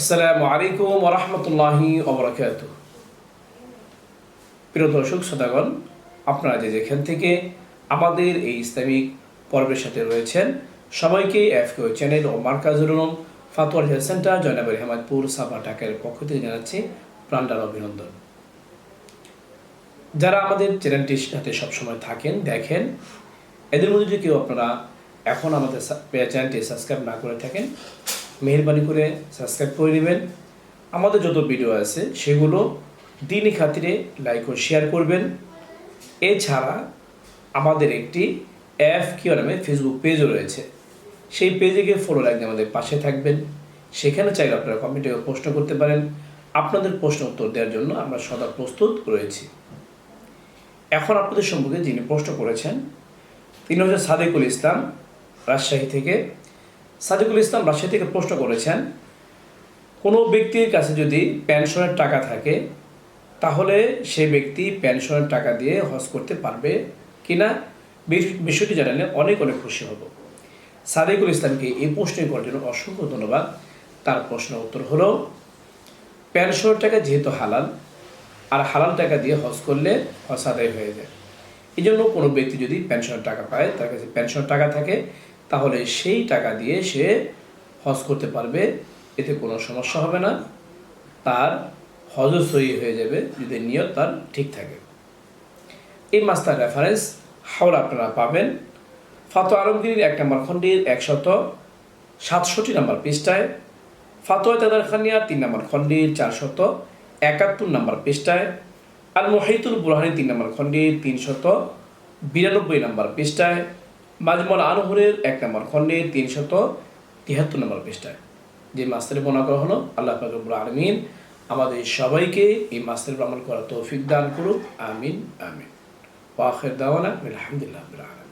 আসসালামু আলাইকুম ওরহমতুল্লাহি ওবরাকাত। প্রিয় দর্শক, শ্রোতাগণ, আপনারা যে যেখান থেকে আমাদের এই ইসলামিক পর্বের সাথে রয়েছেন, সবাইকে এফকে চ্যানেল ও মার্কাজুল ফাতোয়ার হেলথ সেন্টার জয়নাবের হেমাদপুর সাফা ঢাকার পক্ষ থেকে জানাচ্ছি প্রাণডাল অভিনন্দন। যারা আমাদের চ্যানেলটির সাথে সবসময় থাকেন, দেখেন, এদের মধ্যে যদি কেউ আপনারা এখন আমাদের চ্যানেলটি সাবস্ক্রাইব না করে থাকেন মেহরবানি করে সাবস্ক্রাইব করে নেবেন আমাদের যত ভিডিও আছে, সেগুলো দিনই খাতিরে লাইক ও শেয়ার করবেন। এছাড়া আমাদের একটি এফ কিউ নামে ফেসবুক পেজও রয়েছে। সেই পেজে গিয়ে ফলো লাগলে আমাদের পাশে থাকবেন। সেখানে চাইলে আপনারা কমেন্টে প্রশ্ন করতে পারেন। আপনাদের প্রশ্ন উত্তর দেওয়ার জন্য আমরা সদা প্রস্তুত রয়েছি। এখন আপনাদের সম্পর্কে যিনি প্রশ্ন করেছেন, তিনি হচ্ছেন সাদেকুল ইসলাম রাজশাহী থেকে। সাদেকুল ইসলাম রাজশাহী থেকে প্রশ্ন করেছেন, কোনো ব্যক্তির কাছে যদি পেনশনের টাকা থাকে, তাহলে সে ব্যক্তি পেনশনের টাকা দিয়ে হজ করতে পারবে কিনা? বিষ- বিষয়টি জানালে অনেক অনেক খুশি হব। সাদেকুল ইসলামকে এই প্রশ্নটি করার জন্য অসংখ্য ধন্যবাদ। তার প্রশ্ন উত্তর হলো, পেনশনের টাকা যেহেতু হালাল, আর হালাল টাকা দিয়ে হজ করলে হজ আদায় হয়ে যায়। এই জন্য কোনো ব্যক্তি যদি পেনশনের টাকা পায়, তার কাছে পেনশনের টাকা থাকে তাহলে সেই টাকা দিয়ে সে হজ করতে পারবে, এতে কোনো সমস্যা হবে না। তার হজ সহি হয়ে যাবে যদি নিয়ত তার ঠিক থাকে। এই মাস্টার রেফারেন্স হাওড়া আপনারা পাবেন। ফাতো আলমগীর এক নম্বর খণ্ডির একশত সাতষট্টি নম্বর পৃষ্ঠায়, ফাতোয়া তাদার খানিয়া তিন নম্বর খণ্ডির চারশত একাত্তর নম্বর পৃষ্ঠায় আল মহিতুল বুরহানি তিন নম্বর খণ্ডির তিনশত বিরানব্বই নম্বর পৃষ্ঠায় মাজমল আনহুরের এক নম্বর খণ্ডের তিনশত তিয়াত্তর নম্বর পৃষ্ঠায়। যে মাস্টারে বর্ণনা করা হলো, আল্লাহ ফাকরুল আলমিন আমাদের সবাইকে এই মাস্টার আমল করা তৌফিক দান করুক, আমিন আমিন। ওয়াখের দাওয়ানা আলহামদুলিল্লাহ আলামিন।